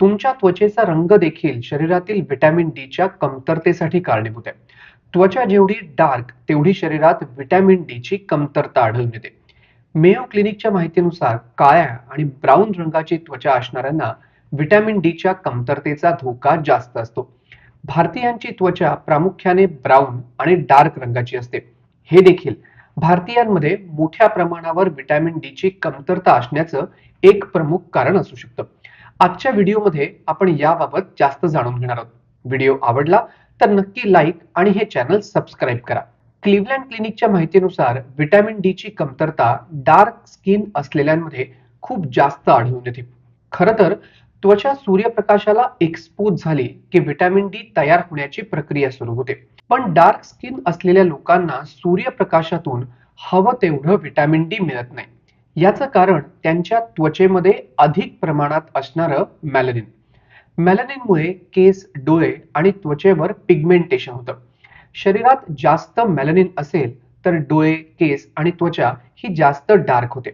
तुमच्या त्वचेचा रंग देखील शरीरातील व्हिटॅमिन डीच्या कमतरतेसाठी कारणीभूत आहे. त्वचा जेवढी डार्क तेवढी शरीरात व्हिटॅमिन डीची कमतरता आढळून येते. मेयो क्लिनिकच्या माहितीनुसार काळ्या आणि ब्राऊन रंगाची त्वचा असणाऱ्यांना व्हिटॅमिन डीच्या कमतरतेचा धोका जास्त असतो. भारतीयांची त्वचा प्रामुख्याने ब्राऊन आणि डार्क रंगाची असते. हे देखील भारतीयांमध्ये मोठ्या प्रमाणावर व्हिटॅमिन डीची कमतरता असण्याचं एक प्रमुख कारण असू शकतं. आजच्या व्हिडिओमध्ये आपण याबाबत जास्त जाणून घेणार आहोत. व्हिडिओ आवडला तर नक्की लाईक आणि हे चॅनल सबस्क्राईब करा. क्लिव्हलँड क्लिनिकच्या माहितीनुसार व्हिटॅमिन डी ची कमतरता डार्क स्किन असलेल्यांमध्ये खूप जास्त आढळून येते. खरं तर त्वचा सूर्यप्रकाशाला एक्सपोज झाली की व्हिटॅमिन डी तयार होण्याची प्रक्रिया सुरू होते. पण डार्क स्किन असलेल्या लोकांना सूर्यप्रकाशातून हवं तेवढं व्हिटॅमिन डी मिळत नाही. याचं कारण त्यांच्या त्वचेमध्ये अधिक प्रमाणात असणारं मॅलनिन मॅलनिनमुळे केस डोळे आणि त्वचेवर पिगमेंटेशन होतं. शरीरात जास्त मॅलनिन असेल तर डोळे केस आणि त्वचा ही जास्त डार्क होते.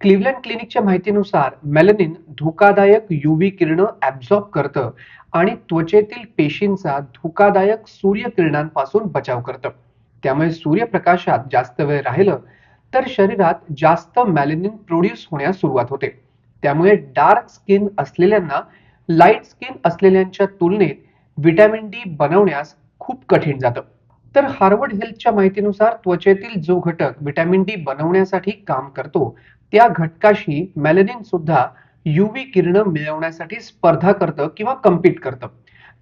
क्लिव्हलँड क्लिनिकच्या माहितीनुसार मेलनिन धोकादायक युव्ही किरण ऍब्झॉर्ब करतं आणि त्वचेतील पेशींचा धोकादायक सूर्यकिरणांपासून बचाव करतं. त्यामुळे सूर्यप्रकाशात जास्त वेळ राहिलं तर शरीरात जास्त मॅलेनिन प्रोड्यूस होण्यास सुरुवात होते. त्यामुळे डार्क स्किन असलेल्यांना लाइट स्किन असलेल्यांच्या तुलनेत व्हिटॅमिन डी बनवण्यास खूप कठीण जातं. तर हार्वर्ड हेल्थच्या माहितीनुसार त्वचेतील जो घटक व्हिटॅमिन डी बनवण्यासाठी काम करतो त्या घटकाशी मॅलेनिन सुद्धा युव्ही किरण मिळवण्यासाठी स्पर्धा करतं किंवा कम्पीट करतं.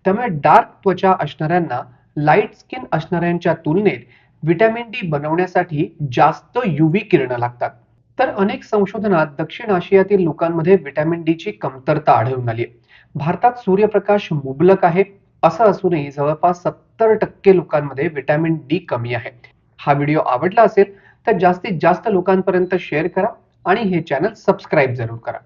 त्यामुळे डार्क त्वचा असणाऱ्यांना लाइट स्किन असणाऱ्यांच्या तुलनेत व्हिटॅमिन डी बनवण्यासाठी जास्त युव्ही किरण लागतात. तर अनेक संशोधनात दक्षिण आशियातील लोकांमध्ये व्हिटॅमिन डी ची कमतरता आढळून आली भारतात सूर्यप्रकाश मुबलक आहे असं असूनही जवळपास सत्तर टक्के लोकांमध्ये व्हिटॅमिन डी कमी आहे. हा व्हिडिओ आवडला असेल तर जास्तीत जास्त लोकांपर्यंत शेअर करा आणि हे चॅनल सबस्क्राईब जरूर करा.